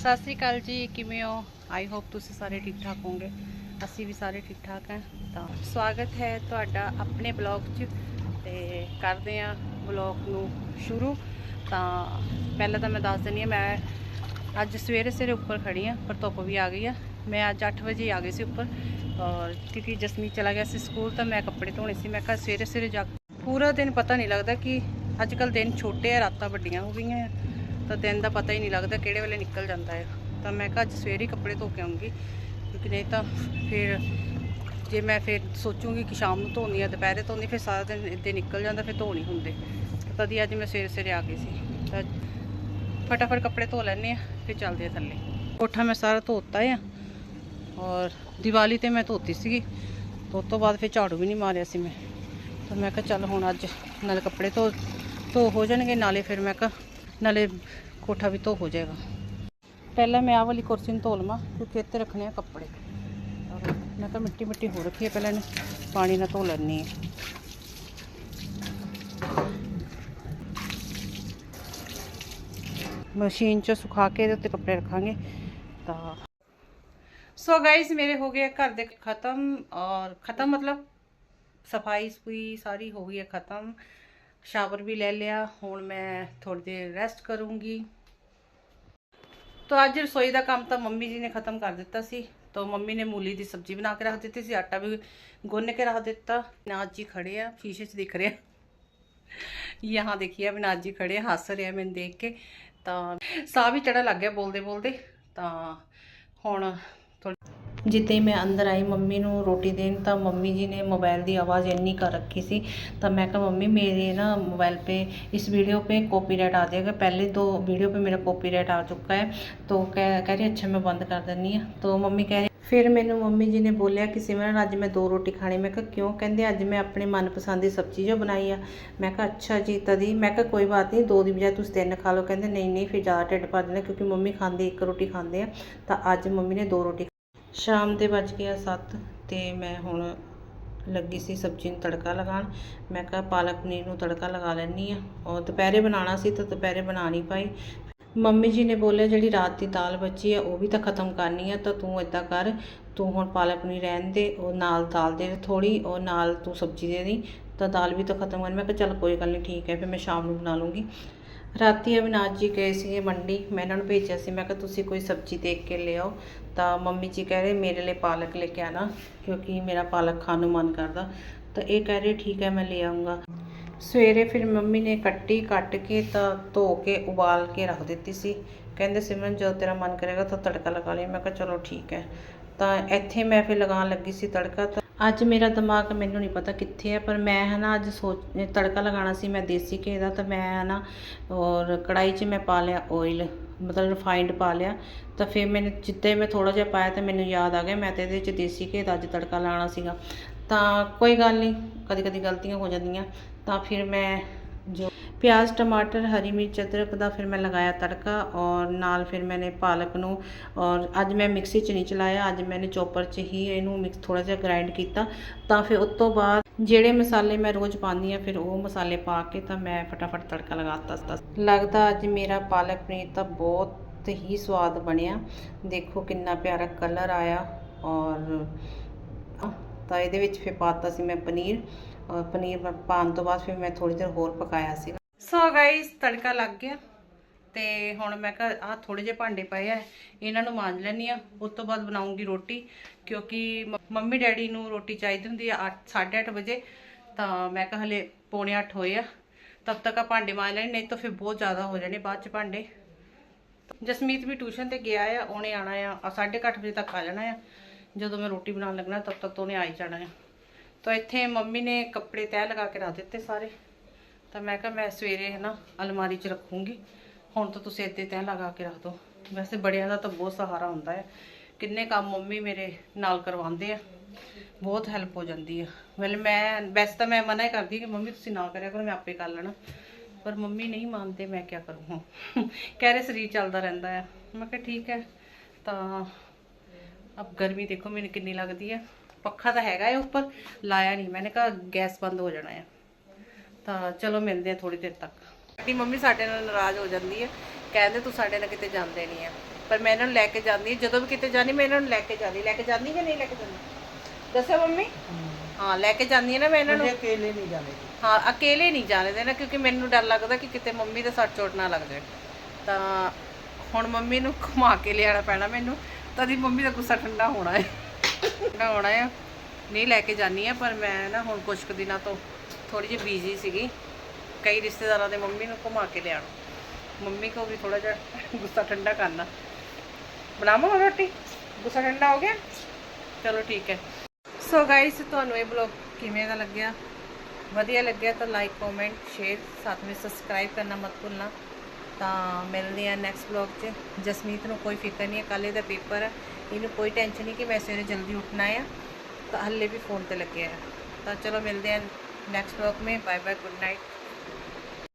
ਸਤਿ ਸ੍ਰੀ ਅਕਾਲ ਜੀ, ਕਿਵੇਂ ਹੋ? ਆਈ ਹੋਪ ਤੁਸੀਂ ਸਾਰੇ ਠੀਕ ਠਾਕ ਹੋਵੋਗੇ। ਅਸੀਂ ਵੀ ਸਾਰੇ ਠੀਕ ਠਾਕ ਹਾਂ। ਤਾਂ ਸਵਾਗਤ ਹੈ ਤੁਹਾਡਾ ਆਪਣੇ ਬਲੌਗ 'ਚ ਤੇ ਕਰਦੇ ਹਾਂ ਬਲੌਗ ਨੂੰ ਸ਼ੁਰੂ। ਤਾਂ ਪਹਿਲਾਂ ਤਾਂ ਮੈਂ ਦੱਸ ਦਿੰਦੀ ਹਾਂ, ਮੈਂ ਅੱਜ ਸਵੇਰੇ ਸਵੇਰੇ ਉੱਪਰ ਖੜੀ ਹਾਂ, ਪਰ ਧੁੱਪ ਵੀ ਆ ਗਈ ਆ। ਮੈਂ ਅੱਜ 8 ਵਜੇ ਆ ਗਈ ਸੀ ਉੱਪਰ, ਔਰ ਕਿਉਂਕਿ ਜਸਮੀ ਚਲਾ ਗਿਆ ਸੀ ਸਕੂਲ, ਤਾਂ ਮੈਂ ਕੱਪੜੇ ਧੋਣੇ ਸੀ। ਮੈਂ ਕਿਹਾ ਸਵੇਰੇ ਸਵੇਰੇ ਜਾ ਪੂਰਾ ਦਿਨ ਪਤਾ ਨਹੀਂ ਲੱਗਦਾ ਕਿ ਅੱਜ ਕੱਲ ਦਿਨ ਛੋਟੇ ਆ, ਰਾਤਾਂ ਵੱਡੀਆਂ ਹੋ ਗਈਆਂ ਆ। ਤਾਂ ਦਿਨ ਦਾ ਪਤਾ ਹੀ ਨਹੀਂ ਲੱਗਦਾ ਕਿਹੜੇ ਵੇਲੇ ਨਿਕਲ ਜਾਂਦਾ ਹੈ। ਤਾਂ ਮੈਂ ਕਿਹਾ ਅੱਜ ਸਵੇਰੇ ਕੱਪੜੇ ਧੋ ਕੇ ਆਉਂਗੀ, ਕਿਉਂਕਿ ਨਹੀਂ ਤਾਂ ਫਿਰ ਜੇ ਮੈਂ ਫਿਰ ਸੋਚੂਗੀ ਕਿ ਸ਼ਾਮ ਨੂੰ ਧੋਣੀ ਆ, ਦੁਪਹਿਰੇ ਧੋਣੀ ਫਿਰ ਸਾਰਾ ਦਿਨ ਇੱਦਾਂ ਨਿਕਲ ਜਾਂਦਾ, ਫਿਰ ਧੋ ਨਹੀਂ ਹੁੰਦੇ। ਤਾਂ ਤਦੀ ਅੱਜ ਮੈਂ ਸਵੇਰੇ ਸਵੇਰੇ ਆ ਗਈ ਸੀ। ਤਾਂ ਫਟਾਫਟ ਕੱਪੜੇ ਧੋ ਲੈਣੇ ਆ ਫਿਰ ਚੱਲਦੇ ਆ ਥੱਲੇ। ਕੋਠਾ ਮੈਂ ਸਾਰਾ ਧੋਤਾ ਆ, ਔਰ ਦੀਵਾਲੀ ਤੇ ਮੈਂ ਧੋਤੀ ਸੀਗੀ। ਤੇ ਤੋਂ ਬਾਅਦ ਫਿਰ ਝਾੜੂ ਵੀ ਨਹੀਂ ਮਾਰਿਆ ਸੀ ਮੈਂ। ਤਾਂ ਮੈਂ ਕਿਹਾ ਚੱਲ ਹੁਣ ਅੱਜ ਨਾਲੇ ਕੱਪੜੇ ਧੋ ਧੋ ਹੋ ਜਾਣਗੇ, ਨਾਲੇ ਫਿਰ ਮੈਂ ਕਿਹਾ ਨਾਲੇ ਕੋਠਾ ਵੀ ਧੋ ਹੋ ਜਾਏਗਾ ਪਹਿਲਾਂ ਮੈਂ ਆਹ ਵਾਲੀ ਕੁਰਸੀ ਨੂੰ ਧੋ ਲਵਾਂ ਕਿਉਂਕਿ ਇੱਥੇ ਰੱਖਣੇ ਆ ਕੱਪੜੇ ਔਰ ਮੈਂ ਤਾਂ ਮਿੱਟੀ ਮਿੱਟੀ ਹੋ ਰੱਖੀ ਹੈ ਪਹਿਲਾਂ ਇਹਨੂੰ ਪਾਣੀ ਨਾਲ ਧੋ ਲੈਣੀ ਹੈ ਮਸ਼ੀਨ 'ਚ ਸੁਖਾ ਕੇ ਇਹਦੇ ਉੱਤੇ ਕੱਪੜੇ ਰੱਖਾਂਗੇ ਤਾਂ ਸੋ ਗਾਇਸ ਮੇਰੇ ਹੋ ਗਏ ਘਰ ਦੇ ਖਤਮ ਔਰ ਖਤਮ ਮਤਲਬ ਸਫ਼ਾਈ ਸਫੂਈ ਸਾਰੀ ਹੋ ਗਈ ਹੈ ਖਤਮ ਸ਼ਾਵਰ ਵੀ ਲੈ ਲਿਆ, ਹੁਣ ਮੈਂ ਥੋੜੀ ਦੇਰ ਰੈਸਟ ਕਰੂੰਗੀ। ਤੋ ਅੱਜ ਰਸੋਈ ਦਾ ਕੰਮ ਤਾਂ ਮੰਮੀ ਜੀ ਨੇ ਖਤਮ ਕਰ ਦਿੱਤਾ ਸੀ, ਤੋ ਮੰਮੀ ਨੇ ਮੂਲੀ ਦੀ ਸਬਜ਼ੀ ਬਣਾ ਕੇ ਰੱਖ ਦਿੱਤੀ ਸੀ, ਆਟਾ ਵੀ ਗੁੰਨ ਕੇ ਰੱਖ ਦਿੱਤਾ। ਨਾਜ ਜੀ ਖੜੇ ਆ, ਸ਼ੀਸ਼ੇ 'ਚ ਦਿਖ ਰਿਹਾ। ਯਹਾਂ ਆ ਨਾਜ ਜੀ ਖੜੇ ਹੱਸ ਰਿਹਾ ਮੈਨੂੰ ਦੇਖ ਕੇ। ਤਾਂ ਸਾਹ ਵੀ ਚੜਾ ਲੱਗ ਗਿਆ ਬੋਲਦੇ ਬੋਲਦੇ ਤਾਂ ਹੁਣ ਥੋੜੀ ਜਿੱਦਾਂ ਹੀ ਮੈਂ ਅੰਦਰ ਆਈ ਮੰਮੀ ਨੂੰ ਰੋਟੀ ਦੇਣ ਤਾਂ ਮੰਮੀ ਜੀ ਨੇ मोबाइल ਦੀ ਆਵਾਜ਼ ਇੰਨੀ ਕਰ ਰੱਖੀ ਸੀ ਤਾਂ मैं कहा मम्मी मेरे ना मोबाइल पे इस वीडियो पे कॉपीराइट आ जाएगा पहले दो वीडियो पे मेरा कॉपीराइट आ चुका है तो कह कह रही अच्छा मैं बंद कर देनी है तो मम्मी कह रही ਫਿਰ ਮੈਨੂੰ ਮੰਮੀ ਜੀ ਨੇ ਬੋਲਿਆ ਕਿ ਸਿਮਰਨ ਅੱਜ ਮੈਂ ਦੋ ਰੋਟੀ ਖਾਣੀ ਮੈਂ ਕਿਹਾ ਕਿਉਂ ਕਹਿੰਦੇ ਅੱਜ ਮੈਂ ਆਪਣੇ ਮਨਪਸੰਦ ਦੀ ਸਬਜ਼ੀ ਜੋ ਬਣਾਈ ਆ ਮੈਂ ਕਿਹਾ ਅੱਛਾ ਜੀ ਤਦੀ ਮੈਂ ਕਿਹਾ ਕੋਈ ਬਾਤ ਨਹੀਂ ਦੋ ਦੀ ਬਜਾਏ ਤੁਸੀਂ ਤਿੰਨ ਖਾ ਲਓ ਕਹਿੰਦੇ ਨਹੀਂ ਨਹੀਂ ਫਿਰ ਜ਼ਿਆਦਾ ਢਿੱਡ ਭਰ ਜਾਂਦਾ ਕਿਉਂਕਿ ਮੰਮੀ ਖਾਂਦੇ ਇੱਕ ਰੋਟੀ ਖਾਂਦੇ ਆ ਤਾਂ ਅੱਜ ਮੰਮੀ ਨੇ ਦੋ ਰੋਟੀ ਸ਼ਾਮ ਦੇ ਵੱਜ ਗਿਆ 7 ਤੇ ਮੈਂ ਹੁਣ ਲੱਗੀ ਸੀ ਸਬਜ਼ੀ ਨੂੰ ਤੜਕਾ ਲਗਾਉਣ। ਮੈਂ ਕਿਹਾ ਪਾਲਕ ਪਨੀਰ ਨੂੰ ਤੜਕਾ ਲਗਾ ਲੈਣੀ ਆ ਔਰ ਦੁਪਹਿਰੇ ਬਣਾਉਣਾ ਸੀ ਤਾਂ ਦੁਪਹਿਰੇ ਬਣਾ ਨਹੀਂ ਪਾਈ। ਮੰਮੀ ਜੀ ਨੇ ਬੋਲਿਆ, ਜਿਹੜੀ ਰਾਤ ਦੀ ਦਾਲ ਬਚੀ ਆ, ਉਹ ਵੀ ਤਾਂ ਖਤਮ ਕਰਨੀ ਆ, ਤਾਂ ਤੂੰ ਇਦਾਂ ਕਰ, ਤੂੰ ਹੁਣ ਪਾਲਕ ਪਨੀਰ ਰਹਿਣ ਦੇ, ਉਹ ਨਾਲ ਦਾਲ ਦੇ ਥੋੜੀ ਉਹ ਨਾਲ ਤੂੰ ਸਬਜ਼ੀ ਦੇ ਦੀ, ਤਾਂ ਦਾਲ ਵੀ ਤਾਂ ਖਤਮ ਕਰਨੀ। ਮੈਂ ਕਿਹਾ ਚੱਲ ਕੋਈ ਗੱਲ ਨਹੀਂ, ਠੀਕ ਹੈ, ਫਿਰ ਮੈਂ ਸ਼ਾਮ ਨੂੰ ਬਣਾ ਲੂੰਗੀ ਰਾਤੀ ਅਵਿਨਾਸ਼ ਜੀ ਗਏ ਸੀਗੇ ਮੰਡੀ, ਮੈਂ ਇਹਨਾਂ ਨੂੰ ਭੇਜਿਆ ਸੀ, ਮੈਂ ਕਿਹਾ ਤੁਸੀਂ ਕੋਈ ਸਬਜ਼ੀ ਦੇਖ ਕੇ ਲਿਆਓ, ਤਾਂ ਮੰਮੀ ਜੀ ਕਹਿ ਰਹੇ ਮੇਰੇ ਲਈ ਪਾਲਕ ਲੈ ਕੇ ਆਣਾ ਕਿਉਂਕਿ ਮੇਰਾ ਪਾਲਕ ਖਾਣ ਨੂੰ ਮਨ ਕਰਦਾ, ਤਾਂ ਇਹ ਕਹਿ ਰਹੇ ਠੀਕ ਹੈ ਮੈਂ ਲੈ ਆਉਂਗਾ ਸਵੇਰੇ ਫਿਰ ਮੰਮੀ ਨੇ ਕੱਟੀ ਕੱਟ ਕੇ ਤਾਂ ਧੋ ਕੇ ਉਬਾਲ ਕੇ ਰੱਖ ਦਿੱਤੀ ਸੀ, ਕਹਿੰਦੇ ਸਿਮਰਨ ਜਦੋਂ ਤੇਰਾ ਮਨ ਕਰੇਗਾ ਤਾਂ ਤੜਕਾ ਲਗਾ ਲਈ, ਮੈਂ ਕਿਹਾ ਚਲੋ ਠੀਕ ਹੈ। ਤਾਂ ਇੱਥੇ ਮੈਂ ਫਿਰ ਲਗਾਉਣ ਲੱਗੀ ਸੀ ਤੜਕਾ, ਤਾਂ ਅੱਜ ਮੇਰਾ ਦਿਮਾਗ ਮੈਨੂੰ ਨਹੀਂ ਪਤਾ ਕਿੱਥੇ ਹੈ ਪਰ ਮੈਂ ਹੈ ਨਾ ਅੱਜ ਸੋਚ, ਤੜਕਾ ਲਗਾਉਣਾ ਸੀ ਮੈਂ ਦੇਸੀ ਘੇ ਦਾ, ਤਾਂ ਮੈਂ ਹੈ ਨਾ ਔਰ ਕੜਾਈ 'ਚ ਮੈਂ ਪਾ ਲਿਆ ਆਇਲ ਮਤਲਬ ਰਿਫਾਈਂਡ ਪਾ ਲਿਆ, ਤਾਂ ਫਿਰ ਮੈਨੂੰ ਜਿੱਦਾਂ ਮੈਂ ਥੋੜਾ ਜਿਹਾ ਪਾਇਆ ਤਾਂ ਮੈਨੂੰ ਯਾਦ ਆ ਗਿਆ, ਮੈਂ ਤਾਂ ਇਹਦੇ 'ਚ ਦੇਸੀ ਘੇ ਦਾ ਅੱਜ ਤੜਕਾ ਲਾਉਣਾ ਸੀਗਾ। ਤਾਂ ਕੋਈ ਗੱਲ ਨਹੀਂ ਕਦੀ ਕਦੀ ਗਲਤੀਆਂ ਹੋ ਜਾਂਦੀਆਂ, ਤਾਂ ਫਿਰ ਮੈਂ ਜੋ ਪਿਆਜ਼, ਟਮਾਟਰ, ਹਰੀ ਮਿਰਚ, ਅਦਰਕ ਦਾ ਫਿਰ ਮੈਂ ਲਗਾਇਆ ਤੜਕਾ ਔਰ ਨਾਲ ਫਿਰ ਮੈਨੇ ਪਾਲਕ ਨੂੰ ਔਰ ਅੱਜ ਮੈਂ ਮਿਕਸੀ 'ਚ ਨਹੀਂ ਚਲਾਇਆ, ਅੱਜ ਮੈਨੇ ਚੋਪਰ 'ਚ ਹੀ ਇਹਨੂੰ ਮਿਕਸ ਥੋੜਾ ਜਿਹਾ ਗ੍ਰਾਈਂਡ ਕੀਤਾ। ਤਾਂ ਫਿਰ ਉਸ ਤੋਂ ਬਾਅਦ ਜਿਹੜੇ ਮਸਾਲੇ ਮੈਂ ਰੋਜ਼ ਪਾਉਂਦੀ ਆ ਫਿਰ ਉਹ ਮਸਾਲੇ ਪਾ ਕੇ ਤਾਂ ਮੈਂ ਫਟਾਫਟ ਤੜਕਾ ਲਗਾਤਾ ਤਾ। ਲੱਗਦਾ ਅੱਜ ਮੇਰਾ ਪਾਲਕ ਪਨੀਰ ਤਾਂ ਬਹੁਤ ਹੀ ਸਵਾਦ ਬਣਿਆ। ਦੇਖੋ ਕਿੰਨਾ ਪਿਆਰਾ ਕਲਰ ਆਇਆ ਔਰ ਤਾਂ ਇਹਦੇ ਵਿੱਚ ਫਿਰ ਪਾਤਾ ਸੀ ਮੈਂ ਪਨੀਰ। ਔਰ ਪਨੀਰ ਪਾਉਣ ਤੋਂ ਬਾਅਦ ਫਿਰ ਮੈਂ ਥੋੜੀ ਦੇਰ ਹੋਰ ਪਕਾਇਆ ਸੀ। ਸੋ ਗਾਇਸ ਤੜਕਾ ਲੱਗ ਗਿਆ ਤੇ ਹੁਣ ਮੈਂ ਕਿਹਾ ਆਹ ਥੋੜੇ ਜਿਹੇ ਭਾਂਡੇ ਪਏ ਆ, ਇਹਨਾਂ ਨੂੰ ਮਾਂਜ ਲੈਣੀ ਆ ਉਸ ਤੋਂ ਬਾਅਦ ਬਣਾਉਂਗੀ ਰੋਟੀ, ਕਿਉਂਕਿ ਮ- ਮੰਮੀ ਡੈਡੀ ਨੂੰ ਰੋਟੀ ਚਾਹੀਦੀ ਹੁੰਦੀ ਆ 8:30 ਵਜੇ, ਤਾਂ ਮੈਂ ਕਿਹਾ ਹਲੇ ਪੌਣੇ 8 ਹੋਏ ਆ, ਤਬ ਤੱਕ ਆ ਭਾਂਡੇ ਮਾਂਜ ਲੈਣੇ, ਨਹੀਂ ਤਾਂ ਫਿਰ ਬਹੁਤ ਜ਼ਿਆਦਾ ਹੋ ਜਾਣੇ ਬਾਅਦ ਚ ਭਾਂਡੇ। ਜਸਮੀਤ ਵੀ ਟਿਊਸ਼ਨ ਤੇ ਗਿਆ ਆ, ਉਹਨੇ ਆਣਾ ਆ 8:30 ਵਜੇ ਤੱਕ ਆ ਜਾਣਾ ਆ। ਜਦੋਂ ਮੈਂ ਰੋਟੀ ਬਣਾਉਣ ਲੱਗਣਾ, ਤਬ ਤੱਕ ਤਾਂ ਉਹਨੇ ਆ ਹੀ ਜਾਣਾ ਆ। ਤਾਂ ਇੱਥੇ ਮੰਮੀ ਨੇ ਕੱਪੜੇ ਤੈਅ ਲਗਾ ਕੇ ਰੱਖ ਦਿੱਤੇ ਸਾਰੇ। ਤਾਂ ਮੈਂ ਕਿਹਾ ਮੈਂ ਸਵੇਰੇ ਹੈ ਨਾ ਅਲਮਾਰੀ 'ਚ ਰੱਖੂੰਗੀ। ਹੁਣ ਤਾਂ ਤੁਸੀਂ ਇੱਥੇ ਤੈਅ ਲਗਾ ਕੇ ਰੱਖ ਦਿਓ ਵੈਸੇ ਬੜਿਆਂ ਦਾ ਤਾਂ ਬਹੁਤ ਸਹਾਰਾ ਹੁੰਦਾ ਹੈ ਕਿੰਨੇ ਕੰਮ ਮੰਮੀ ਮੇਰੇ ਨਾਲ ਕਰਵਾਉਂਦੇ ਆ। ਬਹੁਤ ਹੈਲਪ ਹੋ ਜਾਂਦੀ ਆ। ਵੈਲ ਮੈਂ, ਵੈਸੇ ਤਾਂ ਮੈਂ ਮਨਾ ਹੀ ਕਰਦੀ ਕਿ ਮੰਮੀ ਤੁਸੀਂ ਨਾ ਕਰਿਆ ਕਰੋ, ਮੈਂ ਆਪੇ ਕਰ ਲੈਣਾ। ਪਰ ਮੰਮੀ ਨਹੀਂ ਮੰਨਦੇ ਮੈਂ ਕੀ ਕਰੂੰ ਹੁਣ। ਕਹਿ ਰਹੇ ਸਰੀਰ ਚੱਲਦਾ ਰਹਿੰਦਾ ਆ। ਮੈਂ ਕਿਹਾ ਠੀਕ ਹੈ। ਤਾਂ ਅਬ ਗਰਮੀ ਦੇਖੋ ਮੈਨੂੰ ਕਿੰਨੀ ਲੱਗਦੀ ਹੈ ਪੱਖਾ ਤਾਂ ਹੈਗਾ ਹੈ ਉੱਪਰ। ਲਾਇਆ ਨਹੀਂ। ਮੈंने ਕਹਾ ਗੈਸ ਬੰਦ ਹੋ ਜਾਣਾ ਹੈ ਤਾਂ ਚਲੋ ਮਿਲਦੇ ਆ ਥੋੜੀ ਦੇਰ ਤੱਕ। ਸਾਡੀ ਮੰਮੀ ਸਾਡੇ ਨਾਲ ਨਾਰਾਜ਼ ਹੋ ਜਾਂਦੀ ਹੈ। ਕਹਿੰਦੇ ਤੂੰ ਸਾਡੇ ਨਾਲ ਕਿਤੇ ਜਾਂਦੇ ਨਹੀਂ ਆ ਪਰ ਮੈਂ ਇਹਨਾਂ ਨੂੰ ਲੈ ਕੇ ਜਾਂਦੀ ਹਾਂ। ਜਦੋਂ ਵੀ ਕਿਤੇ ਜਾਂਦੀ ਮੈਂ ਇਹਨਾਂ ਨੂੰ ਲੈ ਕੇ ਜਾਂਦੀ ਲੈ ਕੇ ਜਾਂਦੀ ਕਿ ਨਹੀਂ ਲੈ ਕੇ ਜਾਂਦੀ? ਦੱਸੋ ਮੰਮੀ। ਹਾਂ ਲੈ ਕੇ ਜਾਂਦੀ ਹਾਂ ਨਾ ਮੈਂ ਇਹਨਾਂ ਨੂੰ। ਅਕੇਲੇ ਨਹੀਂ ਜਾਣੇ ਹਾਂ ਅਕੇਲੇ ਨਹੀਂ ਜਾਣੇ ਦੇਣਾ ਕਿਉਂਕਿ ਮੈਨੂੰ ਡਰ ਲੱਗਦਾ ਕਿ ਕਿਤੇ ਮੰਮੀ ਦੇ ਸੱਟ ਚੋਟ ਨਾ ਲੱਗ ਜਾਏ। ਤਾਂ ਹੁਣ ਮੰਮੀ ਨੂੰ ਘੁਮਾ ਕੇ ਲਿਆਣਾ ਪੈਣਾ ਮੈਨੂੰ। ਤਦੀ ਮੰਮੀ ਦਾ ਗੁੱਸਾ ਠੰਡਾ ਹੋਣਾ ਹੈ। ਠੰਡਾ ਹੋਣਾ ਹੈ। ਨਹੀਂ ਲੈ ਕੇ ਜਾਨੀ ਆ ਪਰ ਮੈਂ ਨਾ ਹੁਣ ਕੁਝ ਕੁ ਦਿਨਾਂ ਤੋਂ ਥੋੜੀ ਜਿਹੀ ਬਿਜ਼ੀ ਸੀਗੀ। ਕਈ ਰਿਸ਼ਤੇਦਾਰਾਂ ਦੇ ਮੰਮੀ ਨੂੰ ਘੁਮਾ ਕੇ ਲਿਆਣਾ ਮੰਮੀ ਕੋ ਵੀ ਥੋੜਾ ਜਿਹਾ ਗੁੱਸਾ ਠੰਡਾ ਕਰਨਾ। ਬਣਾਵਾਂ ਰੋਟੀ? ਗੁੱਸਾ ਠੰਡਾ ਹੋ ਗਿਆ? ਚਲੋ ਠੀਕ ਹੈ। ਸੋ ਗਾਇਸ ਤੁਹਾਨੂੰ ਇਹ ਬਲੌਗ ਕਿਵੇਂ ਦਾ ਲੱਗਿਆ? ਵਧੀਆ ਲੱਗਿਆ ਤਾਂ ਲਾਈਕ ਕਮੈਂਟ ਸ਼ੇਅਰ ਸਾਥ ਵਿੱਚ ਸਬਸਕ੍ਰਾਈਬ ਕਰਨਾ ਮਤ ਭੁੱਲਣਾ। ਤਾਂ ਮਿਲਦੇ ਆ ਨੈਕਸਟ ਬਲੌਗ 'ਚ। ਜਸਮੀਤ ਨੂੰ ਕੋਈ ਫਿਕਰ ਨਹੀਂ ਹੈ, ਕੱਲ੍ਹ ਇਹਦਾ ਪੇਪਰ ਹੈ। ਇਹਨੂੰ ਕੋਈ ਟੈਨਸ਼ਨ ਨਹੀਂ ਕਿ ਮੈਂ ਸਵੇਰੇ ਜਲਦੀ ਉੱਠਣਾ ਹੈ ਤਾਂ ਹੱਲੇ ਵੀ ਫੋਨ ਤੇ ਲੱਗਿਆ ਹੈ ਤਾਂ ਚਲੋ ਮਿਲਦੇ ਆ नेक्स्ट वर्क में बाय बाय गुड नाइट